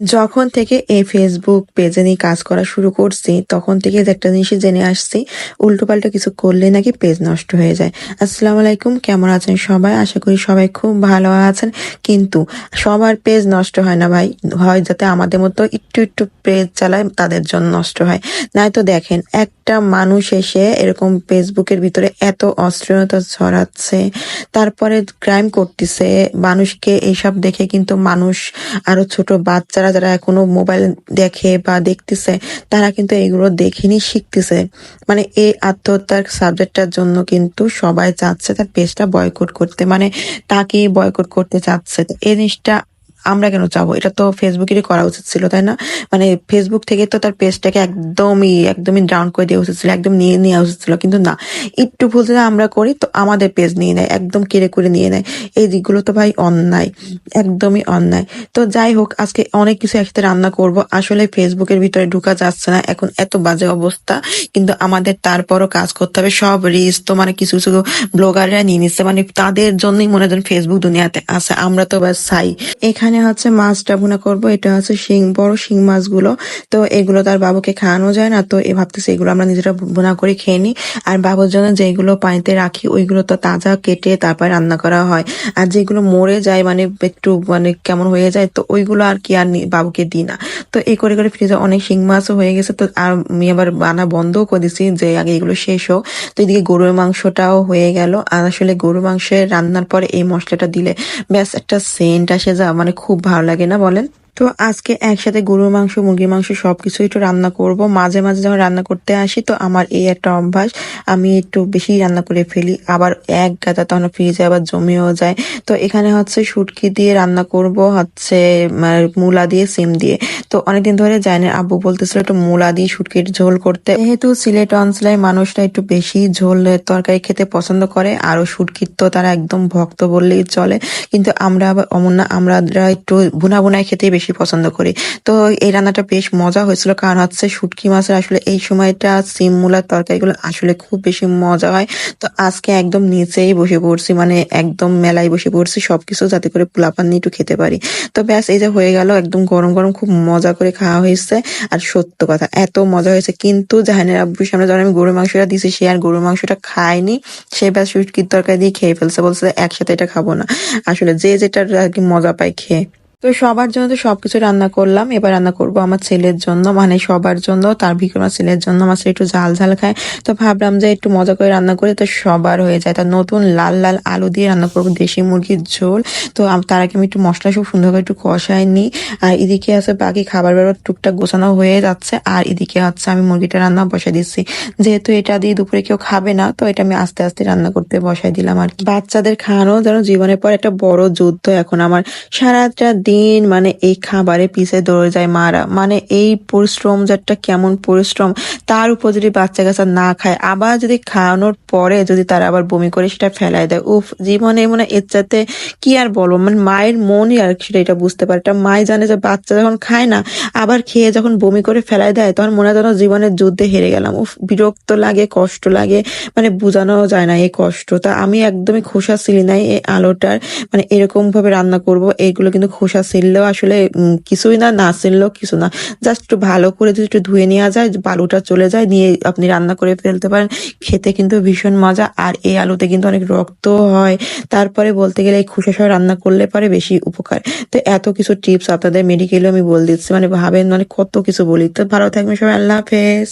যখন থেকে এই ফেসবুক পেজে নিয়ে কাজ করা শুরু করছি, তখন থেকে একটা জিনিসই জেনে আসছি, উল্টোপাল্টা কিছু করলে নাকি পেজ নষ্ট হয়ে যায়। আসসালামু আলাইকুম, কেমন আছেন সবাই? আশা করি সবাই খুব ভালো আছেন। কিন্তু সবার পেজ নষ্ট হয় না ভাই। হয় যাতে আমাদের মতো একটু একটু পেজ চালায়, তাদের জন্য নষ্ট হয়। নয়তো দেখেন, একটা মানুষ এসে এরকম ফেসবুকের ভিতরে এত অস্থিরতা ছড়াচ্ছে, তারপরে ক্রাইম করতেছে, মানুষকে এইসব দেখে কিন্তু মানুষ আরও ছোট বাচ্চারা যারা যারা এখনও মোবাইল দেখে বা দেখতেছে, তারা কিন্তু এগুলো দেখেনি, শিখতেছে। মানে এই আত্মহত্যার সাবজেক্টটার জন্য কিন্তু সবাই চাচ্ছে তার পেজটা বয়কট করতে। মানে তাকে বয়কট করতে চাচ্ছে। এই জিনিসটা আমরা কেন চাবো? এটা তো ফেসবুকেরই করা উচিত ছিল, তাই না? মানে ফেসবুক থেকে তো তার পেজটাকে একদমই একদমই ডাউন করে দেওয়া উচিত ছিল, একদম নিয়ে নেওয়া উচিত ছিল। কিন্তু না, একটু ভুল যদি আমরা করি, তো আমাদের পেজ নিয়ে নেয়, একদম কেড়ে করে নিয়ে নেয়। এই দিকগুলো তো ভাই অন্যায়, একদমই অন্যায়। তো যাই হোক, আজকে অনেক কিছু একসাথে রান্না করব। আসলে ফেসবুকের ভিতরে ঢুকা যাচ্ছে না, এখন এত বাজে অবস্থা। কিন্তু আমাদের তারপরও কাজ করতে হবে। সব রিস তো মানে কিছু কিছু ব্লগাররা নিয়ে নিচ্ছে। মানে তাদের জন্যই মনে হয় ফেসবুক দুনিয়াতে আছে। আমরা তো ব্যাস চাই এখানে হচ্ছে মাছটা ভুনা করব, এটা হচ্ছে শিং, বড় শিং মাছগুলো। তো এগুলো তার বাবুকে খাওয়ানো যায় না, তো এ ভাবতেছি এগুলো আমরা নিজেরা ভুনা করে খেয়ে নিই। আর বাবুর জন্য যেগুলো পানিতে রাখি, ওইগুলো তো তাজা কেটে তারপর রান্না করা হয়। আর যেগুলো মরে যায় মানে একটু মানে কেমন হয়ে যায়, তো ওইগুলো আর কি আর বাবুকে দিই না। তো এই করে করে ফ্রিজে অনেক শিং মাছও হয়ে গেছে, তো আর আমি আবার বানা বন্ধও করে দিছি যে আগে এগুলো শেষ হোক। তো এদিকে গরুর মাংসটাও হয়ে গেল। আর আসলে গরুর মাংসের রান্নার পরে এই মশলাটা দিলে ব্যাস একটা সেন্ট আসে যা মানে খুব ভালো লাগে না বলেন? তো আজকে একসাথে গরুর মাংস, মুরগির মাংস সবকিছু একটু রান্না করব। মাঝে মাঝে যখন রান্না করতে আসি তো আমার এই একটা অভ্যাস, আমি একটু বেশি রান্না করে ফেলি। আবার এক গাদা তখন ফ্রিজে আবার জমেও যায়। তো এখানে হচ্ছে শুটকি দিয়ে রান্না করব, হচ্ছে মূলা দিয়ে, সিম দিয়ে। তো অনেকদিন ধরে না, আব্বু বলতেছিল একটু মূলা দিয়ে শুটকির ঝোল করতে। যেহেতু সিলেট অঞ্চলের মানুষরা একটু বেশি ঝোলের তরকারি খেতে পছন্দ করে আরও শুটকির তো তারা একদম ভক্ত বললেই চলে। কিন্তু আমরা আবার অমন না, আমরা একটু ভুনা ভুনায় খেতে বেশি পছন্দ করি। তো এই রান্নাটা বেশ মজা হয়েছিল। কারণ হচ্ছে শুটকি মাছের আসলে এই সময়টা সিম মূলার তরকারিগুলো আসলে খুব বেশি মজা হয়। তো আজকে একদম নিচেই বসে পড়ছি মানে একদম মেলায় বসে পড়ছি, সবকিছু যাতে করে পোলাপান নিয়ে একটু খেতে পারি। তো ব্যাস, এই যে হয়ে গেল, একদম গরম গরম খুব মজা করে খাওয়া হয়েছে। আর সত্য কথা, এত মজা হয়েছে। কিন্তু জাহানের আব্বুর সামনে যখন আমি গরুর মাংসটা দিছি সে আর গরুর মাংসটা খায়নি। সে ব্যাস শুটকির তরকারি দিয়ে খেয়ে ফেলছে। বলছে একসাথে এটা খাব না। আসলে যে যেটা আর কি মজা পায় খেয়ে। তো সবার জন্য তো সবকিছু রান্না করলাম। এবার রান্না করব আমার ছেলের জন্য মানে সবার জন্য, তার ভিতরে আমার ছেলের জন্য। আমার ছেলে একটু ঝাল ঝাল খায়। তো ভাবলাম যে একটু মজা করে রান্না করে, তো সবার হয়ে যায়। তো নতুন লাল লাল আলু দিয়ে রান্না করব, দেশি মুরগির ঝোল। তো তার আগে আমি একটু মশলা সব সুন্দর করে একটু কষাই নিই। আর এদিকে আছে বাকি খাবার বেরো টুকটাক গোছানো হয়ে যাচ্ছে। আর এদিকে হচ্ছে আমি মুরগিটা রান্না বসাই দিচ্ছি। যেহেতু এটা দিয়ে দুপুরে কেউ খাবে না, তো এটা আমি আস্তে আস্তে রান্না করতে বসাই দিলাম আর বাচ্চাদের খাওয়ানো যেন জীবনের পর একটা বড় যুদ্ধ। এখন আমার সারাটা দিন মানে এই খাবারে পিছে দৌড়ে যায় মারা। মানে এই পরিশ্রম, যে একটা কেমন পরিশ্রম, তার উপর যদি বাচ্চা কাচ্চা না খায়, আবার যদি খাওয়ানোর পরে যদি তারা আবার বমি করে, সেটা ফেলাই দেয়। উফ, জীবনে মানে এর চাতে কি আর বলব? মানে মায়ের মনই আর সেটা, এটা বুঝতে পারে। একটা মাই জানে যে বাচ্চা যখন খায় না, আবার খেয়ে যখন বমি করে ফেলাই দেয়, তখন মনে হয় যেন জীবনের যুদ্ধে হেরে গেলাম। উফ, বিরক্ত লাগে, কষ্ট লাগে মানে বোঝানো যায় না এই কষ্ট। তা আমি একদমই খোসা ছিলি নাই এই আলোটার। মানে এরকম ভাবে রান্না করব এইগুলো কিন্তু খোসা ছিললেও আসলে কিছুই না না ছিললেও কিছু না। জাস্ট একটু ভালো করে যদি একটু ধুয়ে নেওয়া যায়, বালুটা চলে যায়, নিয়ে আপনি রান্না করে ফেলতে পারেন। খেতে কিন্তু ভীষণ মজা। আর এই আলুতে কিন্তু অনেক রক্ত হয়। তারপরে বলতে গেলে এই খোসা সহ রান্না করলে পারে বেশি উপকার। তো এত কিছু টিপস আপনাদের মেডিকেলও আমি বলে দিচ্ছি। মানে ভাবেন মানে কত কিছু বলি। তো ভালো থাকবেন সবাই। আল্লাহ হাফেজ।